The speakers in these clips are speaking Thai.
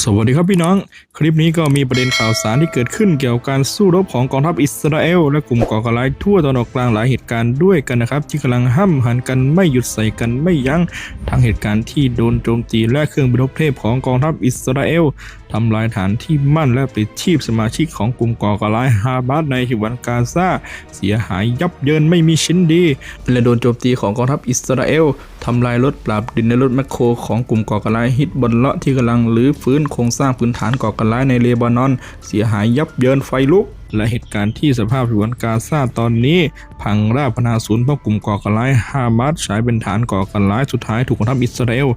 สวัสดีครับพี่น้อง คลิปนี้ก็มีประเด็นข่าวสารที่เกิดขึ้นเกี่ยวกับการสู้รบของกองทัพอิสราเอลและกลุ่มก่อการร้ายทั่วตะวันออกกลางหลายเหตุการณ์ด้วยกันนะครับ ที่กำลังห้ำหันกันไม่หยุดใส่กันไม่ยัง้งทั้งเหตุการณ์ที่โดนโจมตีและเครื่องบินรบเทพของกองทัพอิสราเอลทำลายฐานที่มั่นและปิดชีพสมาชิกของกลุ่มก่อการร้ายฮาบาสในฉวันกาซาเสียหายยับเยินไม่มีชิ้นดี และโดนโจมตีของกองทัพอิสราเอล ทำลายรถปราบดินในรถแมคโครของกลุ่มก่อการร้ายฮิตบอลเลาะที่กำลังรื้อฟื้นโครงสร้างพื้นฐานก่อการร้ายในเลบานอน เสียหายยับเยินไฟลุก และเหตุการณ์ที่สภาพฉวนกาซาตอนนี้ พังราบพนาศูนย์เพราะกลุ่มก่อการร้ายฮามาสใช้เป็นฐานก่อการร้ายสุดท้ายถูกกองทัพอิสราเอล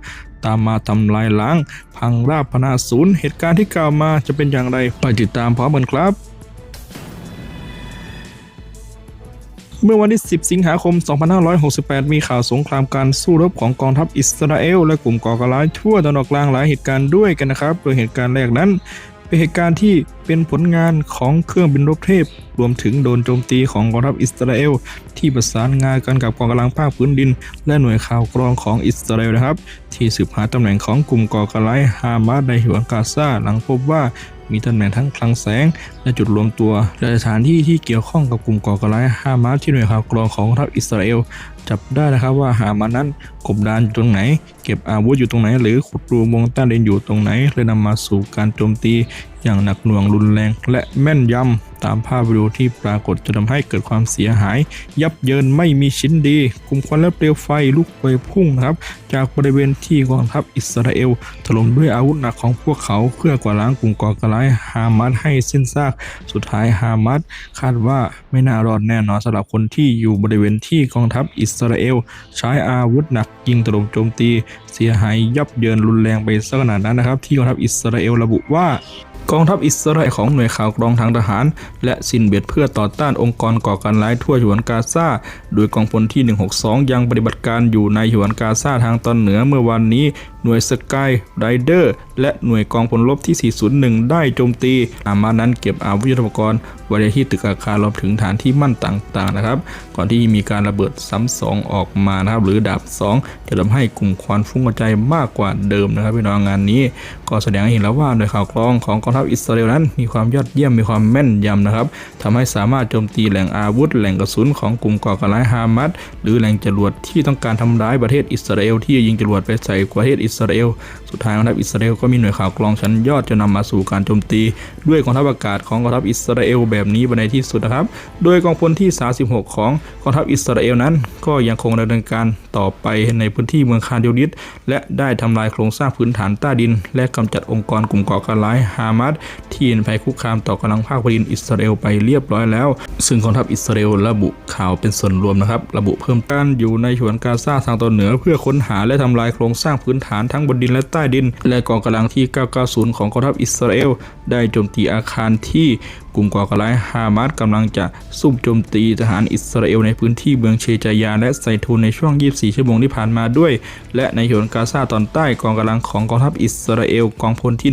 ตามมาทำลายล้าง พังราบพนาศูนย์เหตุการณ์ที่กล่าวมาจะเป็นอย่างไรไปติดตามพร้อมกันครับ เมื่อวันที่ 10 สิงหาคม 2568 มีข่าวสงครามการสู้รบของกองทัพอิสราเอล และกลุ่มก่อการร้ายทั่วตะวันออกกลางหลายเหตุการณ์ด้วยกันนะครับ โดยเหตุการณ์แรกนั้น เป็นเหตุการณ์ที่เป็นผลงานของเครื่องบินรบเทพ รวมถึงโดนโจมตีของกองทัพอิสราเอล ที่ประสานงานกันกับกองกำลังภาคพื้นดิน และหน่วยข่าวกรองของอิสราเอลนะครับ ที่สืบหาตำแหน่งของกลุ่มก่อการร้ายฮามาสในฉวกาซาหลังพบว่า มีตำแหน่งทั้งคลังแสง และจุดรวมตัวและสถานที่ที่เกี่ยวข้องกับกลุ่มก่อการร้ายฮามาสที่หน่วยข่าวกรองของกองทัพอิสราเอลจับได้นะครับว่าฮามานั้นกบดานอยู่ตรงไหน เก็บอาวุธอยู่ตรงไหน หรือขุดรูวงใต้ดินอยู่ตรงไหนเลยนำมาสู่การโจมตีอย่างหนักหน่วงรุนแรง และแม่นยำตามภาพวิดีโอที่ปรากฏจะทำให้เกิดความเสียหาย ยับเยินไม่มีชิ้นดีกลุ่มควันและเปลวไฟลุกไปพุ่งครับ จากบริเวณที่กองทัพอิสราเอลถล่มด้วยอาวุธหนักของพวกเขาเพื่อกวาดล้างกลุ่มก่อการร้ายฮามาสให้สิ้นซาก สุดท้ายฮามาสคาดว่าไม่น่ารอดแน่นอนสำหรับคนที่อยู่บริเวณที่กองทัพอิสราเอล ใช้อาวุธหนักยิงถล่มโจมตีเสียหายยับเยินรุนแรงไปสักขนาดนั้นนะครับ ที่กองทัพอิสราเอลระบุว่ากองทัพอิสราเอลของหน่วยข่าวกรองทางทหาร และสินเบียดเพื่อต่อต้านองค์กรก่อการร้ายทั่วฉวนกาซาโดยกองพลที่ 162 ยังปฏิบัติการอยู่ในฉวนกาซาทางตอนเหนือเมื่อวานนี้ หน่วยสกายไรเดอร์และหน่วยกองพลรบที่ 401 ได้โจมตีอามานั้นเก็บอาวุธยุทโธปกรณ์ไว้ในที่ตึกอาคารรวมถึงฐานที่มั่นต่างๆนะครับ ก่อนที่มีการระเบิดซ้ำสองออกมานะครับ หรือดาบสองจะทำให้กลุ่มควันฟุ้งกระจายมากกว่าเดิมนะครับพี่น้องงานนี้ ก็แสดงให้เห็นแล้วว่าหน่วยข่าวกรองของกองทัพอิสราเอลนั้น มีความยอดเยี่ยมมีความแม่นยำนะครับทำให้สามารถโจมตีแหล่งอาวุธ แหล่งกระสุนของกลุ่มก่อการร้ายฮามาสหรือแหล่งจรวดที่ต้องการทำร้ายประเทศอิสราเอลที่ยิงจรวดไปใส่ประเทศอิสราเอล สุดท้ายกองทัพอิสราเอลก็มีหน่วยข่าวกรองชั้นยอดจะนำมาสู่การโจมตี ด้วยกองทัพอากาศของกองทัพอิสราเอลแบบนี้ไปในที่สุดนะครับ โดยกองพลที่ 36 ของกองทัพอิสราเอลนั้น ก็ยังคงดำเนินการต่อไปในพื้นที่เมืองคานยูนิสและได้ทำลายโครงสร้างพื้นฐานใต้ดิน และกำจัดองค์กรกลุ่มก่อการร้ายฮามาสที่เป็นภัยคุกคามต่อกำลังภาคพื้นอิสราเอลไปเรียบร้อยแล้ว ซึ่งกองทัพอิสราเอลระบุข่าวเป็นส่วนรวมนะครับ ระบุเพิ่มการอยู่ในฉวนกาซาทางตอนเหนือ เพื่อค้นหาและทำลายโครงสร้างพื้นฐานทั้งบนดินและใต้ดิน และกองกำลังที่ 990 ของกองทัพอิสราเอลได้โจมตีอาคารที่ กลุ่มก่อการร้ายฮามาสกำลังจะซุ่มโจมตีทหารอิสราเอลในพื้นที่เมืองเชจายา และไซทูนในช่วง 24 ชั่วโมงที่ผ่านมาด้วย และในฉนวนกาซาตอนใต้กองกำลังของกองทัพอิสราเอลกองพลที่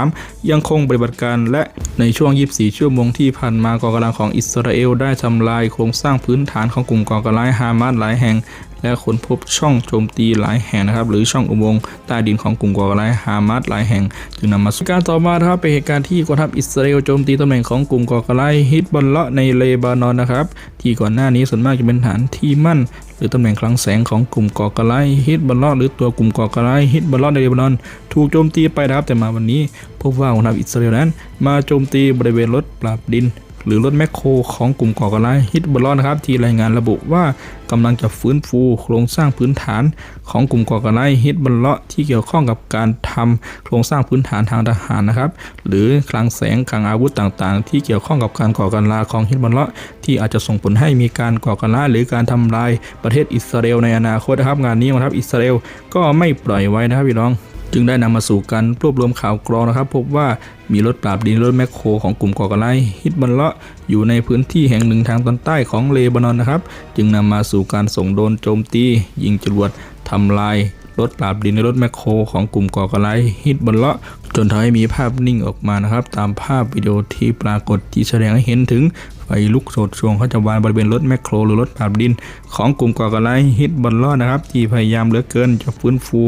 143 ยังคงปฏิบัติการและในช่วง 24 ชั่วโมงที่ผ่านมากองกำลังของอิสราเอลได้ทำลายโครงสร้างพื้นฐานของกลุ่มก่อการร้ายฮามาสหลายแห่งและค้นพบช่องโจมตีหลายแห่งนะครับ หรือช่องอุโมงค์ใต้ดินของกลุ่มก่อการร้ายฮามาสหลายแห่งจึงนำมาสู่การต่อมานะครับเป็นเหตุการณ์ที่กองทัพอิสราเอลโจมตีตำแหน่งของกลุ่มก่อการร้ายฮิตบอลเลาะในเลบานอนนะครับ ที่ก่อนหน้านี้ส่วนมากจะเป็นฐานที่มั่น หรือตำแหน่งคลังแสงของกลุ่มก่อการร้ายฮิตบอลเลาะหรือตัวกลุ่มก่อการร้ายฮิตบอลเลาะในเลบานอน ถูกโจมตีไปนะครับแต่มาวันนี้ พบว่ากองทัพอิสราเอลนั้น มาโจมตีบริเวณรถปราบดิน หรือรถแมคโครของกลุ่มก่อการร้ายฮิตบอลลอนนะครับที่รายงานระบุว่ากำลังจะฟื้นฟูโครงสร้างพื้นฐานของกลุ่มก่อการร้ายฮิตบอลลาะที่เกี่ยวข้องกับการทำโครงสร้างพื้นฐานทางทหารนะครับ หรือคลังแสงคลังอาวุธต่างๆ ที่เกี่ยวข้องกับการก่อการร้ายของฮิตบอลลาะที่อาจจะส่งผลให้มีการก่อการร้ายหรือการทำลายประเทศอิสราเอลในอนาคตนะครับ งานนี้กองทัพอิสราเอลก็ไม่ปล่อยไว้นะครับพี่น้อง จึงได้นำมาสู่การรวบรวมข่าวกรองนะครับ พบว่ามีรถปราบดินรถแมคโครของกลุ่มก่อการร้ายฮิตบันเลาะอยู่ในพื้นที่แห่งหนึ่งทางตอนใต้ของเลบานอนนะครับ จึงนำมาสู่การส่งโดนโจมตี ยิงจรวดทำลายรถปราบดินในรถแมคโครของกลุ่มก่อการร้ายฮิตบันเลาะ จนทำให้มีภาพนิ่งออกมานะครับ ตามภาพวิดีโอที่ปรากฏที่แสดงให้เห็นถึงไฟลุกโชนช่วงเขาจะวานบริเวณรถแมคโคร หรือรถปราบดิน ของกลุ่มก่อการร้ายฮิตบอลลอดนะครับ ที่พยายามเหลือเกินจะฟื้นฟู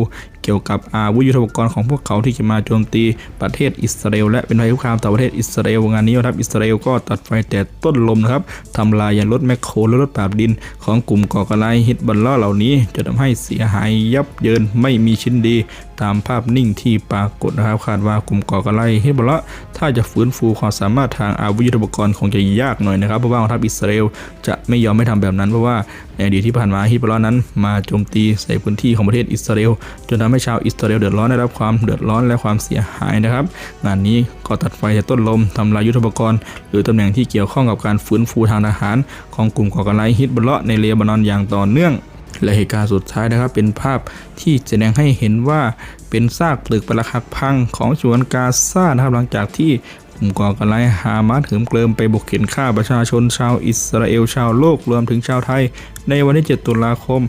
เกี่ยวกับอาวุธยุทโธปกรณ์ของพวกเขาที่จะมาโจมตีประเทศอิสราเอลและเป็นภัยคุกคามต่อประเทศอิสราเอลงานนี้นะครับอิสราเอลก็ตัดไฟแต่ต้นลมนะครับทำลายยานรถแมคโครและรถปราบดิน ของกลุ่มก่อการร้ายฮิตบอลลอดเหล่านี้ จะทำให้เสียหายยับเยินไม่มีชิ้นดี ตามภาพนิ่งที่ปรากฏนะครับคาดว่ากลุ่มก่อการร้ายฮิตบอลลอดถ้าจะฟื้นฟูความสามารถทางอาวุธยุทโธปกรณ์คงจะยากหน่อยนะครับเพราะว่ากองทัพอิสราเอลจะไม่ยอมไม่ทำแบบนั้นเพราะว่าในอดีตที่ผ่านมาฮิตบอลลอดนั้น มาโจมตีใส่พื้นที่ของประเทศอิสราเอลจนทำให้ชาวอิสราเอลเดือดร้อนได้รับความเดือดร้อนและความเสียหายนะครับ งานนี้ก็ตัดไฟแต่ต้นลมทำลายยุทโธปกรณ์ หรือตำแหน่งที่เกี่ยวข้องกับการฟื้นฟูทางทหาร ของกลุ่มก่อการร้ายฮิตบอลเละในเลบานอนอย่างต่อเนื่อง และเหตุการณ์สุดท้ายนะครับ เป็นภาพที่แสดงให้เห็นว่าเป็นซากปลึกปรักหักพังของชวนกาซานะครับหลังจากที่กลุ่มก่อการร้ายฮามาสเหิมเกริมไปบุกเข็นฆ่าประชาชนชาวอิสราเอลชาวโลกรวมถึงชาวไทย ในวันที่ 7 ตุลาคม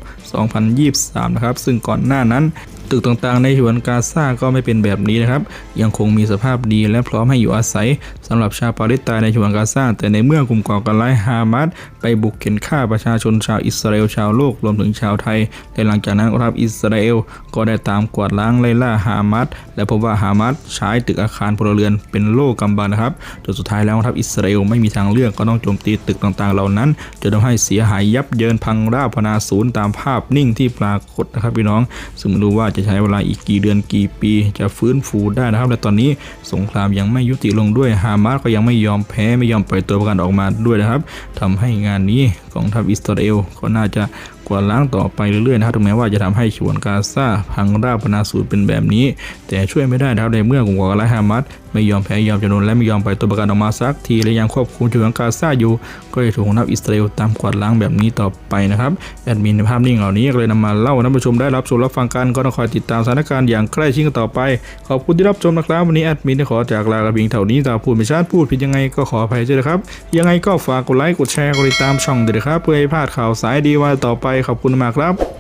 2023 นะครับ ซึ่งก่อนหน้านั้น ตึกต่างๆ ในฉวนกาซาก็ไม่เป็นแบบนี้นะครับ ยังคงมีสภาพดีและพร้อมให้อยู่อาศัยสำหรับชาวปาเลสไตน์ในฉวนกาซาแต่ในเมื่อกลุ่มก่อการร้ายฮามาสไปบุกเข็นฆ่าประชาชนชาวอิสราเอลชาวโลกรวมถึงชาวไทยและหลังจากนั้นรัฐอิสราเอลก็ได้ตามกวาดล้างไล่ล่าฮามาสและพบว่าฮามาสใช้ตึกอาคารพลเรือนเป็นโล่กำบังนะครับจนสุดท้ายแล้วรัฐอิสราเอลไม่มีทางเลือกก็ต้องโจมตีตึกต่างๆ เหล่านั้นจนทำให้เสียหายยับเยินพังราบพนาศูนย์ตามภาพนิ่งที่ปรากฏนะครับพี่น้อง ซึ่งไม่รู้ว่าจะใช้เวลาอีกกี่เดือนกี่ปีจะฟื้นฟูได้นะครับ และตอนนี้สงครามยังไม่ยุติลงด้วยฮามาสก็ยังไม่ยอมแพ้ไม่ยอมปล่อยตัวประกันออกมาด้วยนะครับทำให้งานนี้ องทัพอิสราเอลก็น่าจะกวาดล้างต่อไปเรื่อยๆนะครับถึงแม้ว่าจะทำให้ฉวนกาซาพังราบนาศูนย์เป็นแบบนี้ แต่ช่วยไม่ได้นะครับในเมื่อกลุ่มก่อการร้ายฮามาสไม่ยอมแพ้ยอมจำนนและไม่ยอมปล่อยตัวประกันออกมาสักทีและยังควบคุมฉวนกาซาอยู่ ก็จะถูกนับอิสราเอลตามกวาดล้างแบบนี้ต่อไปนะครับแอดมินในภาพนิ่งเหล่านี้ก็เลยนำมาเล่าให้ท่านผู้ชมได้รับชมรับฟังกันก็ต้องคอยติดตามสถานการณ์อย่างใกล้ชิดกันต่อไป ขอบคุณที่รับชมนะครับวันนี้แอดมินขอจากลากระเพียงเท่านี้ถ้าพูดไม่ชัดพูดผิดยังไงก็ขออภัยด้วยนะครับยังไงก็ฝากกดไลค์กดแชร์กดติดตามช่องด้วยนะครับ เพื่อให้พลาดข่าวสายดีวันต่อไปขอบคุณมากครับ